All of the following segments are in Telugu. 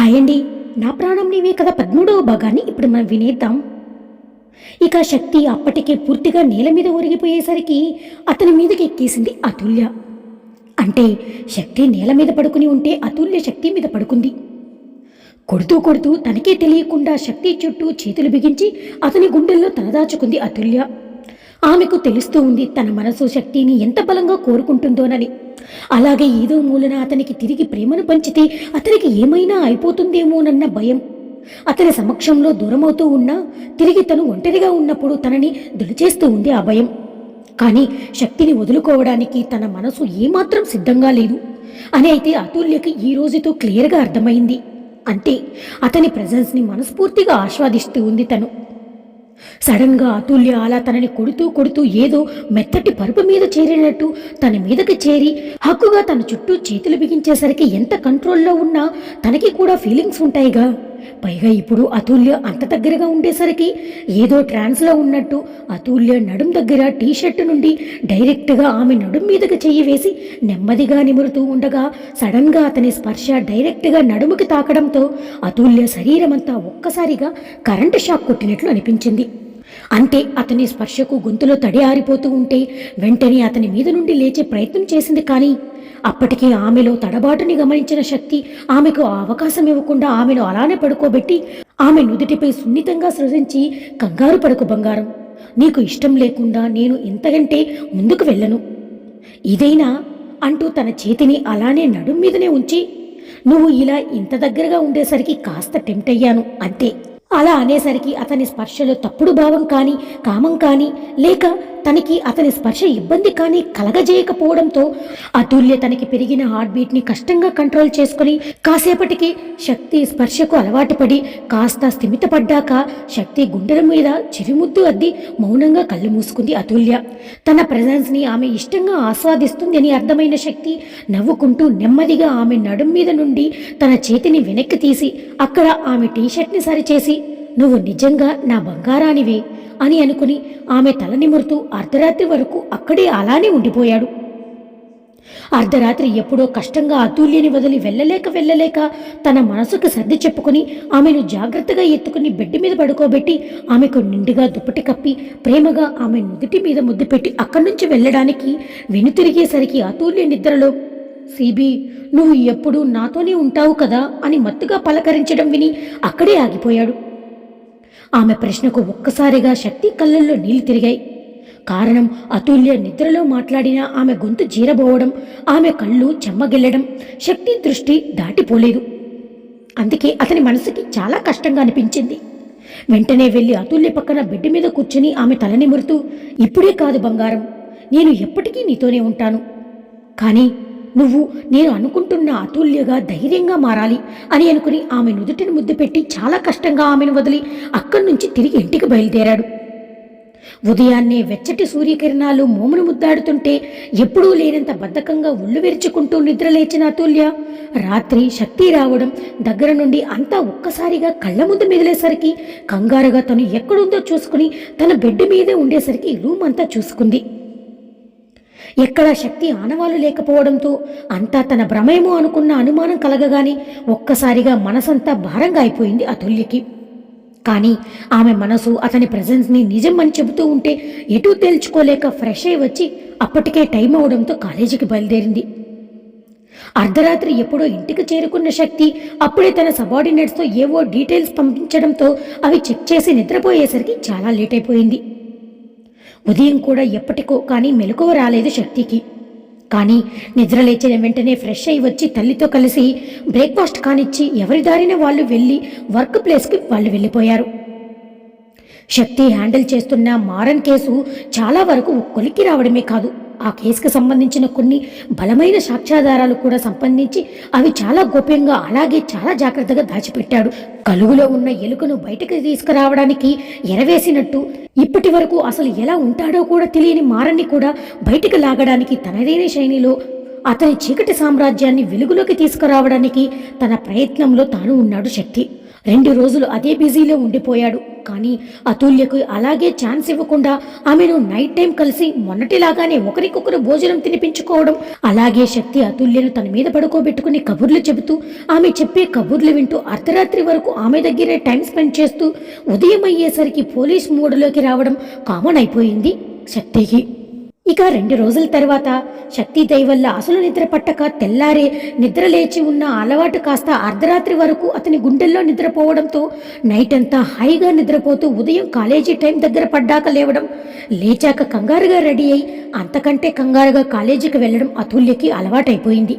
హాయ్ అండి నా ప్రాణం నీవే కదా పదమూడవ భాగాన్ని. ఇప్పుడు మనం వినేద్దాం. ఇక శక్తి అప్పటికే పూర్తిగా నేల మీద ఒరిగిపోయేసరికి అతని మీదకి ఎక్కేసింది అతుల్య. అంటే శక్తి నేల మీద పడుకుని ఉంటే అతుల్య శక్తి మీద పడుకుంది. కొడుతూ కొడుతూ తనకే తెలియకుండా శక్తి చుట్టూ చేతులు బిగించి అతని గుండెల్లో తలదాచుకుంది అతుల్య. ఆమెకు తెలుస్తూ ఉంది తన మనసు శక్తిని ఎంత బలంగా కోరుకుంటుందోనని. అలాగే ఏదో మూలన అతనికి తిరిగి ప్రేమను పంచితే అతనికి ఏమైనా అయిపోతుందేమోనన్న భయం. అతని సమక్షంలో దూరమవుతూ ఉన్నా తిరిగి తను ఒంటరిగా ఉన్నప్పుడు తనని దులిచేస్తూ ఉంది ఆ భయం. కానీ శక్తిని వదులుకోవడానికి తన మనసు ఏమాత్రం సిద్ధంగా లేదు. అని అయితే అతుల్యకి ఈ రోజుతో క్లియర్గా అర్థమైంది. అంతే అతని ప్రజెన్స్ని మనస్ఫూర్తిగా ఆస్వాదిస్తూ ఉంది తను. సడన్గా అతుల్య అలా తనని కొడుతూ కొడుతూ ఏదో మెత్తటి పరుపు మీద చేరినట్టు తన మీదకి చేరి హక్కుగా తన చుట్టూ చేతులు బిగించేసరికి ఎంత కంట్రోల్లో ఉన్నా తనకి కూడా ఫీలింగ్స్ ఉంటాయిగా. పైగా ఇప్పుడు అతుల్య అంత దగ్గరగా ఉండేసరికి ఏదో ట్రాన్స్లో ఉన్నట్టు అతుల్య నడుం దగ్గర టీ షర్ట్ నుండి డైరెక్ట్గా ఆమె నడుం మీదకి చెయ్యి వేసి నెమ్మదిగా నిమురుతూ ఉండగా సడన్గా అతని స్పర్శ డైరెక్ట్గా నడుముకి తాకడంతో అతుల్య శరీరమంతా ఒక్కసారిగా కరెంటు షాక్ కొట్టినట్లు అనిపించింది. అంతే అతని స్పర్శకు గొంతులో తడి ఆరిపోతూ ఉంటే వెంటనే అతని మీద నుండి లేచే ప్రయత్నం చేసింది కానీ అప్పటికే ఆమెలో తడబాటుని గమనించిన శక్తి ఆమెకు ఆ అవకాశం ఇవ్వకుండా ఆమెను అలానే పడుకోబెట్టి ఆమె నుదుటిపై సున్నితంగా సృజించి కంగారు పడుకు బంగారం. నీకు ఇష్టం లేకుండా నేను ఇంతకంటే ముందుకు వెళ్ళను. ఇదైనా అంటూ తన చేతిని అలానే నడుం మీదనే ఉంచి నువ్వు ఇలా ఇంత దగ్గరగా ఉండేసరికి కాస్త టెంప్ట్ అయ్యాను అంతే. అలా అనేసరికి అతని స్పర్శలో తప్పుడు భావం కానీ కామం కానీ లేక తనకి అతని స్పర్శ ఇబ్బంది కానీ కలగజేయకపోవడంతో అతుల్య తనకి పెరిగిన హార్ట్ బీట్ని కష్టంగా కంట్రోల్ చేసుకుని కాసేపటికి శక్తి స్పర్శకు అలవాటు పడి కాస్త స్థిమితపడ్డాక శక్తి గుండెల మీద చిరుముద్దు అద్ది మౌనంగా కళ్ళు మూసుకుంది అతుల్య. తన ప్రజెన్స్ని ఆమె ఇష్టంగా ఆస్వాదిస్తుంది అని అర్థమైన శక్తి నవ్వుకుంటూ నెమ్మదిగా ఆమె నడుం మీద నుండి తన చేతిని వెనక్కి తీసి అక్కడ ఆమె టీషర్ట్ని సరిచేసి నువ్వు నిజంగా నా బంగారానివి. అని అనుకుని ఆమె తల నిమురుతూ అర్ధరాత్రి వరకు అక్కడే అలానే ఉండిపోయాడు. అర్ధరాత్రి ఎప్పుడో కష్టంగా అతుల్యని వదిలి వెళ్ళలేక వెళ్ళలేక తన మనసుకు సర్ది చెప్పుకుని ఆమెను జాగ్రత్తగా ఎత్తుకుని బెడ్ మీద పడుకోబెట్టి ఆమెకు నిండుగా దుప్పటి కప్పి ప్రేమగా ఆమె నుదుటి మీద ముద్దు పెట్టి అక్కడి నుంచి వెళ్ళడానికి వెనుతిరిగేసరికి అతుల్య నిద్రలో సిబి నువ్వు ఎప్పుడూ నాతోనే ఉంటావు కదా? అని మత్తుగా పలకరించడం విని అక్కడే ఆగిపోయాడు. ఆమె ప్రశ్నకు ఒక్కసారిగా శక్తి కళ్ళల్లో నీళ్ళు తిరిగాయి. కారణం అతుల్య నిద్రలో మాట్లాడిన ఆమె గొంతు జీరబోవడం ఆమె కళ్ళు చెమ్మగిల్లడం శక్తి దృష్టి దాటిపోలేదు. అందుకే అతని మనసుకి చాలా కష్టంగా అనిపించింది. వెంటనే వెళ్ళి అతుల్య పక్కన బెడ్ మీద కూర్చుని ఆమె తల నిమురుతూ ఇప్పుడే కాదు బంగారం నేను ఎప్పటికీ నీతోనే ఉంటాను. కానీ నువ్వు నేను అనుకుంటున్న అతుల్యగా ధైర్యంగా మారాలి అని అనుకుని ఆమె నుదుటిని ముద్దు పెట్టి చాలా కష్టంగా ఆమెను వదిలి అక్కడి నుంచి తిరిగి ఇంటికి బయలుదేరాడు. ఉదయాన్నే వెచ్చటి సూర్యకిరణాలు మోమును ముద్దాడుతుంటే ఎప్పుడూ లేనంత బద్ధకంగా ఒళ్ళు విరుచుకుంటూ నిద్రలేచిన అతుల్య రాత్రి శక్తి రావడం దగ్గర నుండి అంతా ఒక్కసారిగా కళ్ళ ముందు మెదిలేసరికి కంగారుగా తను ఎక్కడుందో చూసుకుని తన బెడ్ మీదే ఉండేసరికి రూమ్ అంతా చూసుకుంది. ఎక్కడా శక్తి ఆనవాలు లేకపోవడంతో అంతా తన భ్రమేమో అనుకున్న అనుమానం కలగగానే ఒక్కసారిగా మనసంతా భారంగా అయిపోయింది అతుల్యకి కానీ ఆమె మనసు అతని ప్రజెన్స్ని నిజం అని చెబుతూ ఉంటే ఎటూ తేల్చుకోలేక ఫ్రెష్ అయి వచ్చి అప్పటికే టైం అవడంతో కాలేజీకి బయలుదేరింది. అర్ధరాత్రి ఎప్పుడో ఇంటికి చేరుకున్న శక్తి అప్పుడే తన సబార్డినేట్స్తో ఏవో డీటెయిల్స్ పంపించడంతో అవి చెక్ చేసి నిద్రపోయేసరికి చాలా లేట్ అయిపోయింది. ఉదయం కూడా ఎప్పటికో కానీ మెలకువ రాలేదు శక్తికి. కానీ నిద్ర లేచిన వెంటనే ఫ్రెష్ అయి వచ్చి తల్లితో కలిసి బ్రేక్ఫాస్ట్ కానిచ్చి ఎవరి దారిన వాళ్ళు వెళ్ళి వర్క్ ప్లేస్కి వాళ్ళు వెళ్ళిపోయారు. శక్తి హ్యాండిల్ చేస్తున్న మారన్ కేసు చాలా వరకు కొలిక్కి రావడమే కాదు. ఆ కేసుకు సంబంధించిన కొన్ని బలమైన సాక్ష్యాధారాలు కూడా సంబంధించి అవి చాలా గోప్యంగా అలాగే చాలా జాగ్రత్తగా దాచిపెట్టాడు. కలుగులో ఉన్న ఎలుకను బయటకు తీసుకురావడానికి ఎరవేసినట్టు ఇప్పటి వరకు అసలు ఎలా ఉంటాడో కూడా తెలియని మారన్ని కూడా బయటకు లాగడానికి తనదైన శైలిలో అతని చీకటి సామ్రాజ్యాన్ని వెలుగులోకి తీసుకురావడానికి తన ప్రయత్నంలో తాను ఉన్నాడు శక్తి. రెండు రోజులు అదే బిజీలో ఉండిపోయాడు. కానీ అతుల్యకు అలాగే ఛాన్స్ ఇవ్వకుండా ఆమెను నైట్ టైం కలిసి మొన్నటిలాగానే ఒకరికొకరు భోజనం తినిపించుకోవడం. అలాగే శక్తి అతుల్యను తన మీద పడుకోబెట్టుకుని కబుర్లు చెబుతూ ఆమె చెప్పే కబుర్లు వింటూ అర్ధరాత్రి వరకు ఆమె దగ్గరే టైం స్పెండ్ చేస్తూ ఉదయం అయ్యేసరికి పోలీస్ మూడులోకి రావడం కామన్ అయిపోయింది శక్తికి. ఇక రెండు రోజుల తర్వాత శక్తి వల్ల అసలు నిద్ర పట్టక తెల్లారే నిద్ర లేచి ఉన్న అలవాటు కాస్త అర్ధరాత్రి వరకు అతని గుండెల్లో నిద్రపోవడంతో నైట్ అంతా హాయిగా నిద్రపోతూ ఉదయం కాలేజీ టైం దగ్గర పడ్డాక లేవడం లేచాక కంగారుగా రెడీ అయి అంతకంటే కంగారుగా కాలేజీకి వెళ్ళడం అతుల్యకి అలవాటైపోయింది.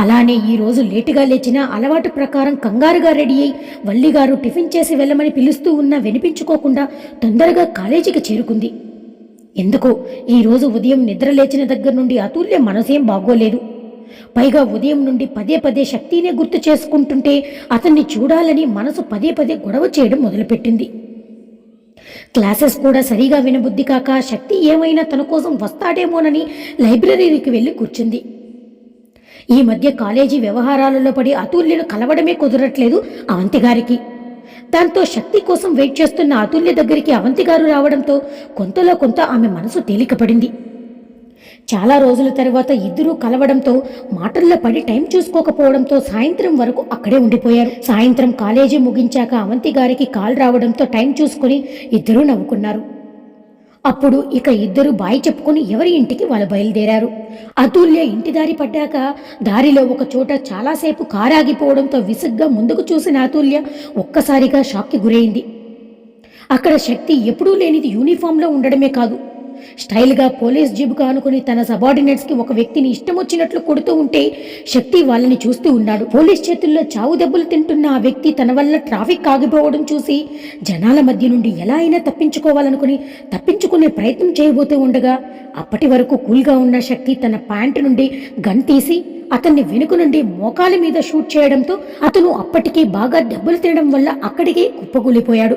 అలానే ఈ రోజు లేటుగా లేచిన అలవాటు ప్రకారం కంగారుగా రెడీ అయి వల్లిగారు టిఫిన్ చేసి వెళ్ళమని పిలుస్తూ ఉన్నా వినిపించుకోకుండా తొందరగా కాలేజీకి చేరుకుంది. ఎందుకో? ఈరోజు ఉదయం నిద్ర లేచిన దగ్గర నుండి అతుల్య మనసేం బాగోలేదు. పైగా ఉదయం నుండి పదే పదే శక్తినే గుర్తు చేసుకుంటుంటే అతన్ని చూడాలని మనసు పదే పదే గొడవ చేయడం మొదలుపెట్టింది. క్లాసెస్ కూడా సరిగా వినబుద్ధి కాక శక్తి ఏమైనా తన కోసం వస్తాడేమోనని లైబ్రరీకి వెళ్ళి కూర్చుంది. ఈ మధ్య కాలేజీ వ్యవహారాలలో పడి అతుల్యను కలవడమే కుదరట్లేదు అవంతి గారికి దాంతో శక్తి కోసం వెయిట్ చేస్తున్న అతుల్య దగ్గరికి అవంతి గారు రావడంతో కొంతలో కొంత ఆమె మనసు తేలికపడింది. చాలా రోజుల తర్వాత ఇద్దరూ కలవడంతో మాటల్లో పడి టైం చూసుకోకపోవడంతో సాయంత్రం వరకు అక్కడే ఉండిపోయారు. సాయంత్రం కాలేజీ ముగించాక అవంతి గారికి కాల్ రావడంతో టైం చూసుకుని ఇద్దరూ నవ్వుకున్నారు. అప్పుడు ఇక ఇద్దరు బాయి చెప్పుకుని ఎవరి ఇంటికి వాళ్ళు బయలుదేరారు. అతుల్య ఇంటి దారి పడ్డాక దారిలో ఒక చోట చాలాసేపు కారాగిపోవడంతో విసుగ్గా ముందుకు చూసిన అతుల్య ఒక్కసారిగా షాక్కి గురైంది. అక్కడ శక్తి ఎప్పుడూ లేనిది యూనిఫామ్లో ఉండడమే కాదు స్టైల్గా పోలీస్ జీబుగా అనుకుని తన సబార్డినేట్స్కి ఒక వ్యక్తిని ఇష్టం వచ్చినట్లు కొడుతూ ఉంటే శక్తి వాళ్ళని చూస్తూ ఉన్నాడు. పోలీస్ చేతుల్లో చావు దెబ్బలు తింటున్న ఆ వ్యక్తి తన వల్ల ట్రాఫిక్ ఆగిపోవడం చూసి జనాల మధ్య నుండి ఎలా అయినా తప్పించుకోవాలనుకుని తప్పించుకునే ప్రయత్నం చేయబోతూ ఉండగా అప్పటి వరకు కూల్గా ఉన్న శక్తి తన ప్యాంటు నుండి గన్ తీసి అతన్ని వెనుక నుండి మోకాలి మీద షూట్ చేయడంతో అతను అప్పటికే బాగా దెబ్బలు తినడం వల్ల అక్కడికే కుప్పకూలిపోయాడు.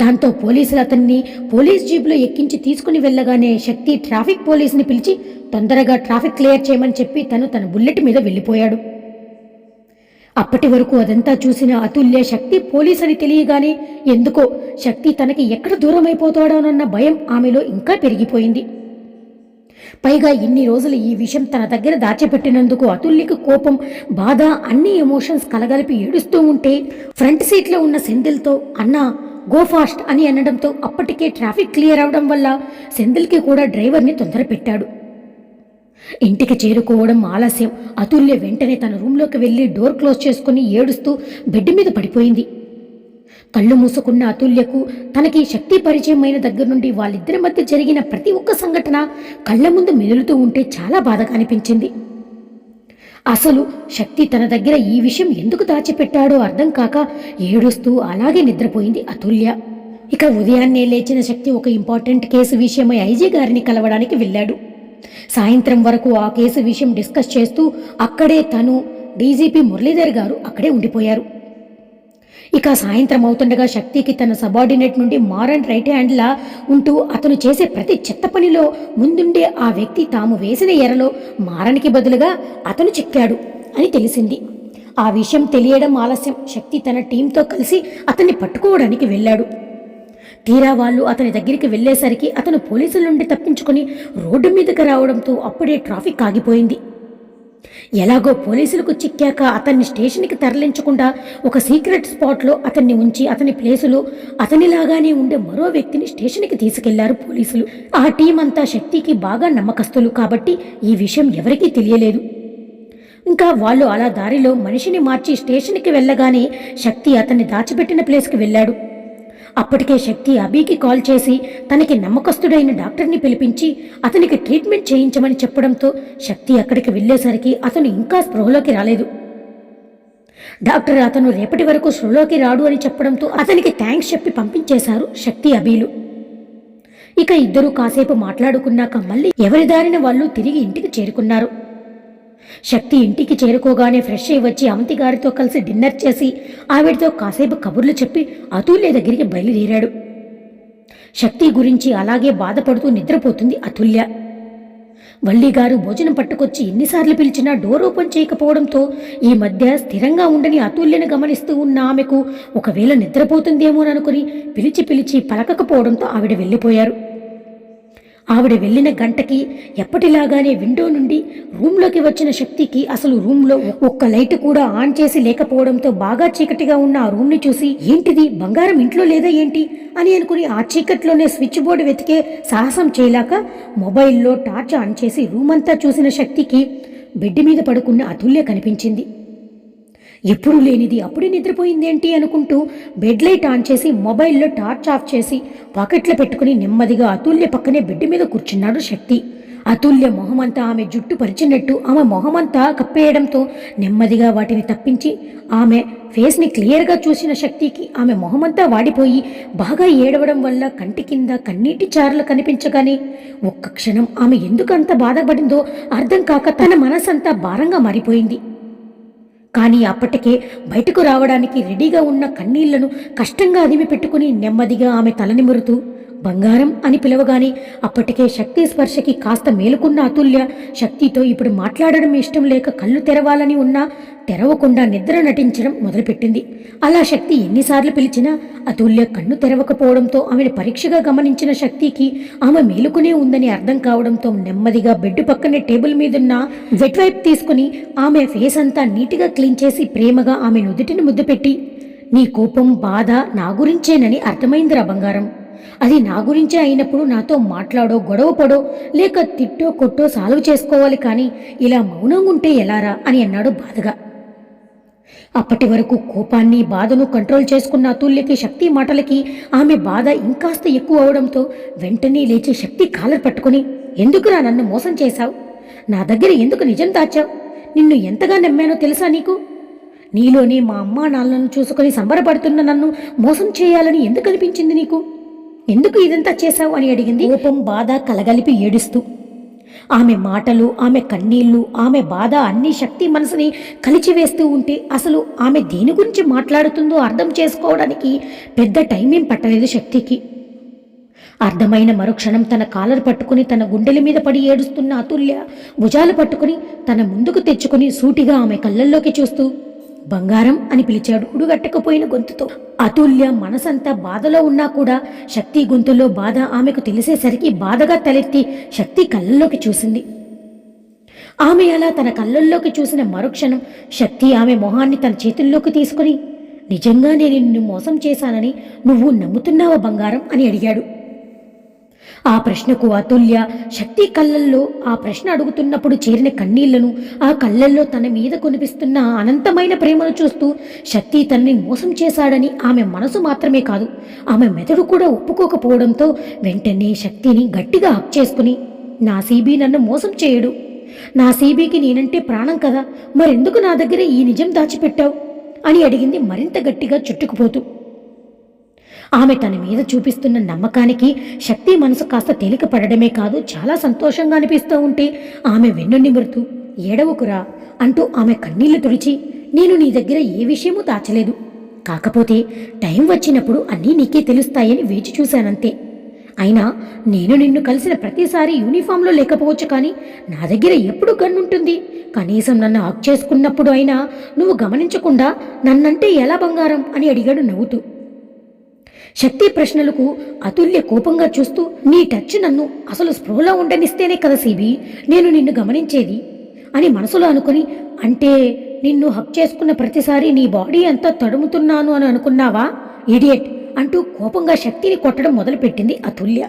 దాంతో పోలీసులు అతన్ని పోలీస్ జీపులో ఎక్కించి తీసుకుని వెళ్ళగానే శక్తి ట్రాఫిక్ పోలీసుని పిలిచి తొందరగా ట్రాఫిక్ క్లియర్ చేయమని చెప్పి తను తన బుల్లెట్ మీద వెళ్ళిపోయాడు. అప్పటి వరకు అదంతా చూసిన అతుల్య శక్తి పోలీస్ అని తెలియగానే ఎందుకో శక్తి తనకి ఎక్కడ దూరం అయిపోతాడోనన్న భయం ఆమెలో ఇంకా పెరిగిపోయింది. పైగా ఇన్ని రోజులు ఈ విషయం తన దగ్గర దాచిపెట్టినందుకు అతుల్యకు కోపం బాధ అన్ని ఎమోషన్స్ కలగలిపి ఏడుస్తూ ఉంటే ఫ్రంట్ సీట్లో ఉన్న సెందిల్తో అన్నా గో ఫాస్ట్ అని అనడంతో అప్పటికే ట్రాఫిక్ క్లియర్ అవడం వల్ల సెందిల్కి కూడా డ్రైవర్ని తొందర పెట్టాడు ఇంటికి చేరుకోవడం ఆలస్యం. అతుల్య వెంటనే తన రూంలోకి వెళ్ళి డోర్ క్లోజ్ చేసుకుని ఏడుస్తూ బెడ్ మీద పడిపోయింది. కళ్ళు మూసుకున్న అతుల్యకు తనకి శక్తి పరిచయమైన దగ్గర నుండి వాళ్ళిద్దరి మధ్య జరిగిన ప్రతి ఒక్క సంఘటన కళ్ళ ముందు మెదులుతూ ఉంటే చాలా బాధగా అనిపించింది. అసలు శక్తి తన దగ్గర ఈ విషయం ఎందుకు దాచిపెట్టాడో అర్థం కాక ఏడుస్తూ అలాగే నిద్రపోయింది అతుల్య. ఇక ఉదయాన్నే లేచిన శక్తి ఒక ఇంపార్టెంట్ కేసు విషయమై ఐజీ గారిని కలవడానికి వెళ్ళాడు. సాయంత్రం వరకు ఆ కేసు విషయం డిస్కస్ చేస్తూ అక్కడే తను డీజీపీ మురళీధర్ గారు అక్కడే ఉండిపోయారు. ఇక సాయంత్రం అవుతుండగా శక్తికి తన సబార్డినేట్ నుండి మారన్ రైట్ హ్యాండ్లా ఉంటూ అతను చేసే ప్రతి చెత్త పనిలో ముందుండే ఆ వ్యక్తి తాము వేసిన ఎరలో మారనికి బదులుగా అతను చిక్కాడు అని తెలిసింది. ఆ విషయం తెలియడం ఆలస్యం. శక్తి తన టీంతో కలిసి అతన్ని పట్టుకోవడానికి వెళ్ళాడు. తీరా వాళ్ళు అతని దగ్గరికి వెళ్ళేసరికి అతను పోలీసుల నుండి తప్పించుకొని రోడ్డు మీదకి రావడంతో అప్పుడే ట్రాఫిక్ ఆగిపోయింది. ఎలాగో పోలీసులకు చిక్కాక అతన్ని స్టేషన్కి తరలించకుండా ఒక సీక్రెట్ స్పాట్లో అతన్ని ఉంచి అతని ప్లేసులో అతనిలాగానే ఉండే మరో వ్యక్తిని స్టేషన్కి తీసుకెళ్ళారు పోలీసులు. ఆ టీం అంతా శక్తికి బాగా నమ్మకస్తులు కాబట్టి ఈ విషయం ఎవరికీ తెలియలేదు. ఇంకా వాళ్ళు అలా దారిలో మనిషిని మార్చి స్టేషన్కి వెళ్ళగానే శక్తి అతన్ని దాచిపెట్టిన ప్లేస్కి వెళ్ళాడు. అప్పటికే శక్తి అబీకి కాల్ చేసి తనకి నమ్మకస్తుడైన డాక్టర్ని పిలిపించి అతనికి ట్రీట్మెంట్ చేయించమని చెప్పడంతో శక్తి అక్కడికి వెళ్ళేసరికి అతను ఇంకా స్పృహలోకి రాలేదు. డాక్టర్ అతను రేపటి వరకు స్పృహలోకి రాడు అని చెప్పడంతో అతనికి థ్యాంక్స్ చెప్పి పంపించేశారు శక్తి అబీలు ఇక ఇద్దరూ కాసేపు మాట్లాడుకున్నాక మళ్ళీ ఎవరి దారిన వాళ్ళు తిరిగి ఇంటికి చేరుకున్నారు. శక్తి ఇంటికి చేరుకోగానే ఫ్రెష్ అయి వచ్చి అవంతి గారితో కలిసి డిన్నర్ చేసి ఆవిడతో కాసేపు కబుర్లు చెప్పి అతుల్య దగ్గరికి బయలుదేరాడు. శక్తి గురించి అలాగే బాధపడుతూ నిద్రపోతుంది అతుల్య. వల్లిగారు భోజనం పట్టుకొచ్చి ఎన్నిసార్లు పిలిచినా డోర్ ఓపెన్ చేయకపోవడంతో ఈ మధ్య స్థిరంగా ఉండని అతుల్యను గమనిస్తూ ఉన్న ఆమెకు ఒకవేళ నిద్రపోతుందేమోననుకుని పిలిచి పిలిచి పలకకపోవడంతో ఆవిడ వెళ్ళిపోయారు. ఆవిడ వెళ్ళిన గంటకి ఎప్పటిలాగానే విండో నుండి రూమ్లోకి వచ్చిన శక్తికి అసలు రూమ్లో ఒక్క లైట్ కూడా ఆన్ చేసి లేకపోవడంతో బాగా చీకటిగా ఉన్న ఆ రూమ్ని చూసి ఏంటిది? బంగారం ఇంట్లో లేదా ఏంటి? అని అనుకుని ఆ చీకట్లోనే స్విచ్ బోర్డు వెతికే సాహసం చేయలేక మొబైల్లో టార్చ్ ఆన్ చేసి రూమ్ అంతా చూసిన శక్తికి బెడ్ మీద పడుకున్న అతుల్య కనిపించింది. ఎప్పుడు లేనిది అప్పుడే నిద్రపోయిందేంటి అనుకుంటూ బెడ్ లైట్ ఆన్ చేసి మొబైల్లో టార్చ్ ఆఫ్ చేసి పాకెట్లో పెట్టుకుని నెమ్మదిగా అతుల్య పక్కనే బెడ్ మీద కూర్చున్నాడు శక్తి. అతుల్య మొహమంతా ఆమె జుట్టు పరిచినట్టు ఆమె మొహమంతా కప్పేయడంతో నెమ్మదిగా వాటిని తప్పించి ఆమె ఫేస్ని క్లియర్గా చూసిన శక్తికి ఆమె మొహమంతా వాడిపోయి బాగా ఏడవడం వల్ల కంటి కింద కన్నీటి చారలు కనిపించగానే ఒక్క క్షణం ఆమె ఎందుకంత బాధపడిందో అర్థం కాక తన మనసంతా భారంగా మారిపోయింది. కానీ అప్పటికే బయటకు రావడానికి రెడీగా ఉన్న కన్నీళ్ళను కష్టంగా అదిమి పెట్టుకుని నెమ్మదిగా ఆమె తలనిమురుతూ బంగారం అని పిలవగానే అప్పటికే శక్తి స్పర్శకి కాస్త మేలుకున్న అతుల్య శక్తితో ఇప్పుడు మాట్లాడడం ఇష్టం లేక కళ్ళు తెరవాలని ఉన్నా తెరవకుండా నిద్ర నటించడం మొదలుపెట్టింది. అలా శక్తి ఎన్నిసార్లు పిలిచినా అతుల్య కన్ను తెరవకపోవడంతో ఆమెను పరీక్షగా గమనించిన శక్తికి ఆమె మేలుకునే ఉందని అర్థం కావడంతో నెమ్మదిగా బెడ్ పక్కనే టేబుల్ మీదున్న వెట్ వైప్ తీసుకుని ఆమె ఫేస్ అంతా నీట్గా క్లీన్ చేసి ప్రేమగా ఆమె నుదుటిని ముద్దు పెట్టి నీ కోపం బాధ నా గురించేనని అర్థమైందిరా బంగారం. అది నా గురించే అయినప్పుడు నాతో మాట్లాడో గొడవ పడో లేక తిట్టో కొట్టో సాల్వ్ చేసుకోవాలి కానీ ఇలా మౌనంగా ఉంటే ఎలారా అని అన్నాడు బాధగా. అప్పటి వరకు కోపాన్ని బాధను కంట్రోల్ చేసుకున్న అతుల్యకి శక్తి మాటలకి ఆమె బాధ ఇంకాస్త ఎక్కువ అవడంతో వెంటనే లేచి శక్తి కాలర్ పట్టుకుని ఎందుకురా నన్ను మోసం చేశావు? నా దగ్గర ఎందుకు నిజం దాచావు? నిన్ను ఎంతగా నమ్మానో తెలుసా నీకు? నీలోనే మా అమ్మా నాన్నలను చూసుకొని సంబరపడుతున్న నన్ను మోసం చేయాలని ఎందుకు అనిపించింది నీకు? ఎందుకు ఇదంతా చేశావు అని అడిగింది. కోపం బాధ కలగలిపి ఏడుస్తూ ఆమె మాటలు ఆమె కన్నీళ్ళు ఆమె బాధ అన్ని శక్తి మనసుని కలిచివేస్తూ ఉంటే అసలు ఆమె దేని గురించి మాట్లాడుతుందో అర్థం చేసుకోవడానికి పెద్ద టైమింగ్ పట్టలేదు శక్తికి. అర్థమైన మరుక్షణం తన కాలర్ పట్టుకుని తన గుండెల మీద పడి ఏడుస్తున్న అతుల్య భుజాలు పట్టుకుని తన ముందుకు తెచ్చుకుని సూటిగా ఆమె కళ్ళల్లోకి చూస్తూ బంగారం అని పిలిచాడు ఉడుగట్టకపోయిన గొంతుతో. అతుల్య మనసంతా బాధలో ఉన్నా కూడా శక్తి గొంతులో బాధ ఆమెకు తెలిసేసరికి బాధగా తలెత్తి శక్తి కళ్ళల్లోకి చూసింది. ఆమె అలా తన కళ్ళల్లోకి చూసిన మరుక్షణం శక్తి ఆమె మొహాన్ని తన చేతుల్లోకి తీసుకుని నిజంగా నేను నిన్ను మోసం చేశానని నువ్వు నమ్ముతున్నావా బంగారం? అని అడిగాడు. ఆ ప్రశ్నకు అతుల్య శక్తి కళ్ళల్లో ఆ ప్రశ్న అడుగుతున్నప్పుడు చేరిన కన్నీళ్ళను ఆ కళ్ళల్లో తన మీద కొనిపిస్తున్న అనంతమైన ప్రేమను చూస్తూ శక్తి తనని మోసం చేశాడని ఆమె మనసు మాత్రమే కాదు ఆమె మెదడు కూడా ఒప్పుకోకపోవడంతో వెంటనే శక్తిని గట్టిగా హక్ చేసుకుని నా సీబీ నన్ను మోసం చేయడు. నా సీబీకి నేనంటే ప్రాణం కదా మరెందుకు నా దగ్గర ఈ నిజం దాచిపెట్టావు? అని అడిగింది మరింత గట్టిగా చుట్టుకుపోతూ. ఆమె తన మీద చూపిస్తున్న నమ్మకానికి శక్తి మనసు కాస్త తేలిక పడడమే కాదు చాలా సంతోషంగా అనిపిస్తూ ఉంటే ఆమె వెన్ను నిమురుతూ ఏడవకురా అంటూ ఆమె కన్నీళ్ళు తుడిచి నేను నీ దగ్గర ఏ విషయమూ దాచలేదు. కాకపోతే టైం వచ్చినప్పుడు అన్నీ నీకే తెలుస్తాయని వేచి చూశానంతే. అయినా నేను నిన్ను కలిసిన ప్రతిసారి యూనిఫామ్లో లేకపోవచ్చు కానీ నా దగ్గర ఎప్పుడు గన్నుంటుంది. కనీసం నన్ను ఆక్ చేసుకున్నప్పుడు అయినా నువ్వు గమనించకుండా నన్నంటే ఎలా బంగారం? అని అడిగాడు నవ్వుతూ. శక్తి ప్రశ్నలకు అతుల్య కోపంగా చూస్తూ నీ టచ్ నన్ను అసలు స్పృహలో ఉండనిస్తేనే కదా సీబీ నేను నిన్ను గమనించేది అని మనసులో అనుకుని అంటే నిన్ను హక్ చేసుకున్న ప్రతిసారి నీ బాడీ అంతా తడుముతున్నాను అని అనుకున్నావా ఇడియట్ అంటూ కోపంగా శక్తిని కొట్టడం మొదలుపెట్టింది అతుల్య.